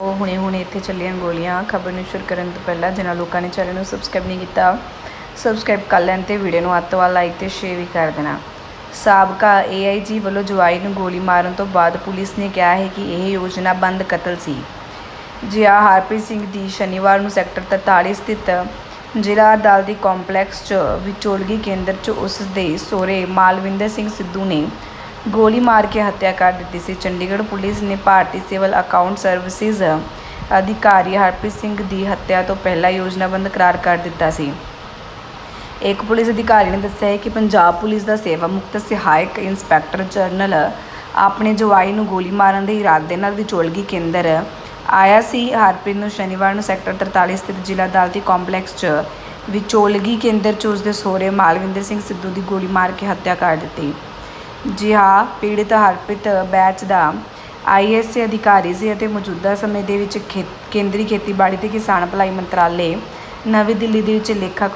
ਉਹ ਹੁਣੇ ਹੁਣੇ ਇੱਥੇ ਚੱਲੀਆਂ ਗੋਲੀਆਂ ਖਬਰ ਨੂੰ ਸ਼ੁਰੂ ਕਰਨ ਤੋਂ ਪਹਿਲਾਂ ਜਿਨ੍ਹਾਂ ਲੋਕਾਂ ਨੇ ਚੈਨਲ ਨੂੰ ਸਬਸਕ੍ਰਾਈਬ ਨਹੀਂ ਕੀਤਾ ਸਬਸਕ੍ਰਾਈਬ ਕਰ ਲੈਣ ਤੇ ਵੀਡੀਓ ਨੂੰ ਅੱਤ ਤੋਂ ਲਾਈਕ ਤੇ ਸ਼ੇਅਰ ਵੀ ਕਰ ਦੇਣਾ। ਸਾਬਕਾ ਏਆਈਜੀ ਵੱਲੋਂ ਜਵਾਈ ਨੂੰ ਗੋਲੀ ਮਾਰਨ ਤੋਂ ਬਾਅਦ ਪੁਲਿਸ ਨੇ ਕਿਹਾ ਹੈ ਕਿ ਇਹ ਯੋਜਨਾ ਬੰਦ ਕਤਲ ਸੀ। ਜਿਆ ਹਰਪ੍ਰੀਤ ਸਿੰਘ ਦੀ ਸ਼ਨੀਵਾਰ ਨੂੰ ਸੈਕਟਰ 43 ਸਥਿਤ ਜ਼ਿਲ੍ਹਾ ਅਦਾਲਤੀ ਕੰਪਲੈਕਸ 'ਚ ਵਿਚੋਲਗੀ ਕੇਂਦਰ 'ਚ ਉਸ ਦੇ ਸਹੁਰੇ ਮਾਲਵਿੰਦਰ ਸਿੰਘ ਸਿੱਧੂ ਨੇ ਗੋਲੀ ਮਾਰ ਕੇ ਹੱਤਿਆ ਕਰ ਦਿੱਤੀ ਸੀ। ਚੰਡੀਗੜ੍ਹ ਪੁਲਿਸ ਨੇ ਭਾਰਤੀ ਸਿਵਲ ਅਕਾਊਂਟ ਸਰਵਿਸਿਜ਼ ਅਧਿਕਾਰੀ ਹਰਪ੍ਰੀਤ ਸਿੰਘ ਦੀ ਹੱਤਿਆ ਤੋਂ ਪਹਿਲਾਂ ਯੋਜਨਾਬੰਦ ਕਰਾਰ ਕਰ ਦਿੱਤਾ ਸੀ। ਇੱਕ ਪੁਲਿਸ ਅਧਿਕਾਰੀ ਨੇ ਦੱਸਿਆ ਹੈ ਕਿ ਪੰਜਾਬ ਪੁਲਿਸ ਦਾ ਸੇਵਾ ਮੁਕਤ ਸਹਾਇਕ ਇੰਸਪੈਕਟਰ ਜਨਰਲ ਆਪਣੇ ਜਵਾਈ ਨੂੰ ਗੋਲੀ ਮਾਰਨ ਦੇ ਇਰਾਦੇ ਨਾਲ ਵਿਚੋਲਗੀ ਕੇਂਦਰ ਆਇਆ ਸੀ। ਹਰਪ੍ਰੀਤ ਨੂੰ ਸ਼ਨੀਵਾਰ ਨੂੰ ਸੈਕਟਰ 43 ਸਥਿਤ ਜ਼ਿਲ੍ਹਾ ਅਦਾਲਤੀ ਕੰਪਲੈਕਸ 'ਚ ਵਿਚੋਲਗੀ ਕੇਂਦਰ 'ਚ ਉਸਦੇ ਸਹੁਰੇ ਮਾਲਵਿੰਦਰ ਸਿੰਘ ਸਿੱਧੂ ਦੀ ਗੋਲੀ ਮਾਰ ਕੇ ਹੱਤਿਆ ਕਰ ਦਿੱਤੀ। ਜੀ ਹਾਂ, ਪੀੜਤ ਹਰਪ੍ਰੀਤ ਬੈਚ ਦਾ ਆਈਐਸਏ ਅਧਿਕਾਰੀ ਸੀ ਅਤੇ ਮੌਜੂਦਾ ਸਮੇਂ ਦੇ ਵਿੱਚ ਖੇ- ਕੇਂਦਰੀ ਖੇਤੀਬਾੜੀ ਤੇ ਕਿਸਾਨ ਭਲਾਈ ਮੰਤਰਾਲੇ ਨਵੀਂ ਦਿੱਲੀ ਦੇ ਵਿੱਚ ਲੇਖਾ